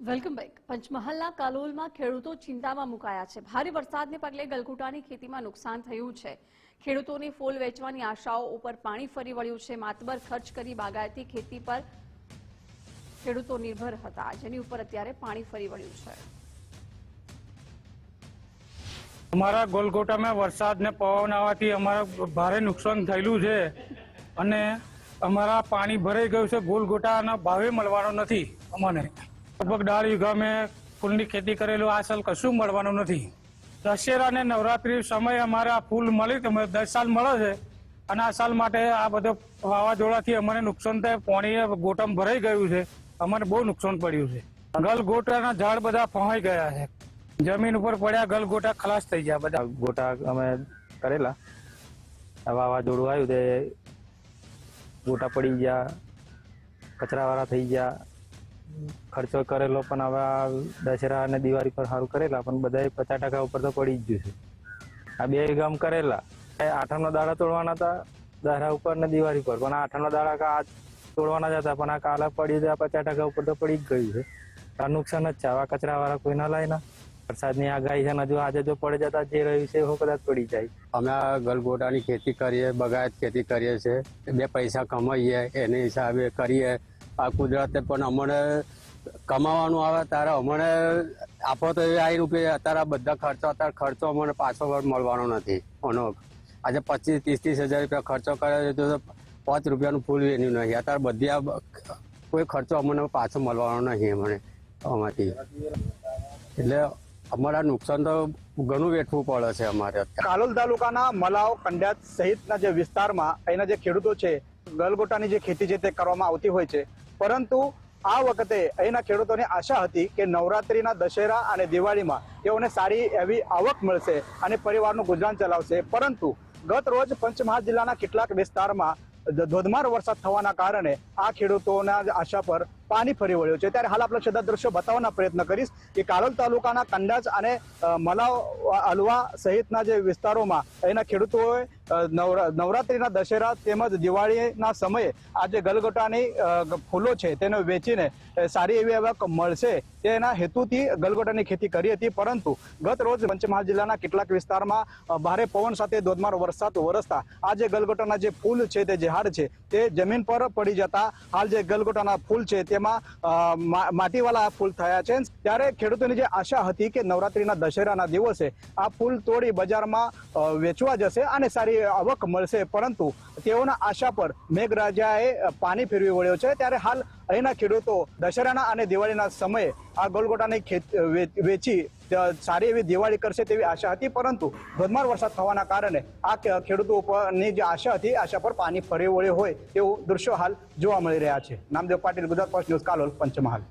Welcome back. પંચમહાલના કાલોલમાં ખેડૂતો ચિંતામાં મુકાયા છે. ભારે વરસાદને પગલે ગલગોટાની ખેતીમાં નુકસાન થયું છે. ખેડૂતોની ફૂલ વેચવાની આશાઓ ઉપર પાણી ફરી વળ્યું છે. માતબર ખર્ચ કરી બાગાયતી ખેતી પર ખેડૂતો નિર્ભર હતા. જેની ઉપર અત્યારે પાણી ફરી વળ્યું છે. અમારા ગોલગોટામાં વરસાદ ને પવન આવવાથી અમારા ભારે નુકસાન થયેલું છે અને અમારા પાણી ભરાઈ ગયું છે. ગોલગોટાના ભાવે મળવાનો નથી અમને. લગભગ દાળ વીઘા મેં ફૂલની ખેતી કરેલું. આ સાલ કશું મળવાનું નથી. દશેરા અને નવરાત્રી સમય અમારે આ ફૂલ મળી તો દસ સાલ મળે છે. અને આ સાલ માટે આ બધો વાવાઝોડાથી અમને નુકસાન થાય, પોણીએ ગોટમ ભરાઈ ગયું છે. અમને બહુ નુકસાન પડ્યું છે. ગલગોટાના ઝાડ બધા પહોંચી ગયા છે. જમીન ઉપર પડ્યા ગલગોટા ખલાસ થઈ ગયા બધા. ગોટા અમે કરેલા. વાવાઝોડું આવ્યું તે ગોટા પડી ગયા, કચરાવાળા થઈ ગયા. ખર્ચો કરેલો પણ હવે આ દશેરા અને દિવાળી પર સારું કરેલા, પણ બધાય પચાસ ટકા ઉપર તો પડી જ ગયું છે આ બે ગામ કરેલા. આઠમના દાડા તોડવાના હતા દહરા ઉપર ને દિવાળી પર. પણ આઠમના દાડા આજ તોડવાના જ હતા, પણ આ કાલે પડી ગયા પચાસ ટકા ઉપર તો પડી જ ગયું છે. આ નુકસાન જ છે. આવા કચરાવાળા કોઈ ના લાય ના. વરસાદની આગાહી છે હજુ આજે જો પડી જતા જે રહ્યું છે એવું કદાચ પડી જાય. અમે આ ગલગોટાની ખેતી કરીએ, બગાયત ખેતી કરીએ છીએ. બે પૈસા કમાઈએ, એને હિસાબે કરીએ. આ કુદરતે પણ અમને કમાવાનું આવે ત્યારે અમને આપો તો એ આવી રૂપિયા અત્યારે બધા ખર્ચો, અત્યારે ખર્ચો અમને પાછો મળવાનો નથી. અનો આજે પચીસ, ત્રીસ ત્રીસ હજાર રૂપિયા ખર્ચો કરે છે તો પાંચ રૂપિયાનું ફૂલ વેન્યુ નહીં અત્યારે બધી આ કોઈ ખર્ચો અમને પાછો મળવાનો નહીં અમને, આમાંથી. એટલે અમારા નુકસાન તો ઘણું વેઠવું પડે છે અમારે કાલોલ તાલુકાના મલાવ કંડ્યાત સહિતના જે વિસ્તારમાં અહીંના જે ખેડૂતો છે, ગલગોટાની જે ખેતી છે તે કરવામાં આવતી હોય છે. પરંતુ આ વખતે અહીંના ખેડૂતોની આશા હતી કે નવરાત્રીના દશેરા અને દિવાળીમાં તેઓને સારી એવી આવક મળશે અને પરિવારનું ગુજરાન ચલાવશે. પરંતુ ગત રોજ પંચમહાલ જિલ્લાના કેટલાક વિસ્તારમાં ધોધમાર વરસાદ થવાના કારણે આ ખેડૂતોના આશા પર પાણી ફરી વળ્યું છે. ત્યારે હાલ આપણે સીધા દ્રશ્યો બતાવવાના પ્રયત્ન કરીશ કે કાલોલ તાલુકાના કંડાજ અને મલાવ અલવા સહિતના જે વિસ્તારોમાં એના ખેડૂતોએ નવરાત્રીના દશેરા તેમજ દિવાળીના સમયે આ જે ગલગોટાની ફૂલો છે તેને વેચીને સારી એવી આવક મળશે તેના હેતુથી ગલગોટાની ખેતી કરી હતી. પરંતુ ગત રોજ પંચમહાલ જિલ્લાના કેટલાક વિસ્તારમાં ભારે પવન સાથે ધોધમાર વરસાદ વરસતા આ જે ગલગોટાના જે ફૂલ છે તે ઝાડ છે તે જમીન પર પડી જતા હાલ જે ગલગોટાના ફૂલ છે તેમાં માટીવાળા ફૂલ થયા છે. ત્યારે ખેડૂતોની જે આશા હતી કે નવરાત્રીના દશેરાના દિવસે આ ફૂલ તોડી બજારમાં વેચવા જશે અને સારી આવક મળશે. પરંતુ તેઓના આશા પર મેઘરાજાએ પાણી ફેરવી વળ્યો છે. ત્યારે હાલ અહીંના ખેડૂતો દશેરાના અને દિવાળીના સમયે આ ગોલગોટાની ખેત વે- વેચી સારી એવી દિવાળી કરશે તેવી આશા હતી, પરંતુ ધોધમાર વરસાદ થવાના કારણે આ ખેડૂતો ઉપરની જે આશા હતી આશા પર પાણી ફરી વળ્યો હોય તેવું દૃશ્યો હાલ જોવા મળી રહ્યા છે. Namdev Patil, Gujarat post news Kalol, Panchmahal.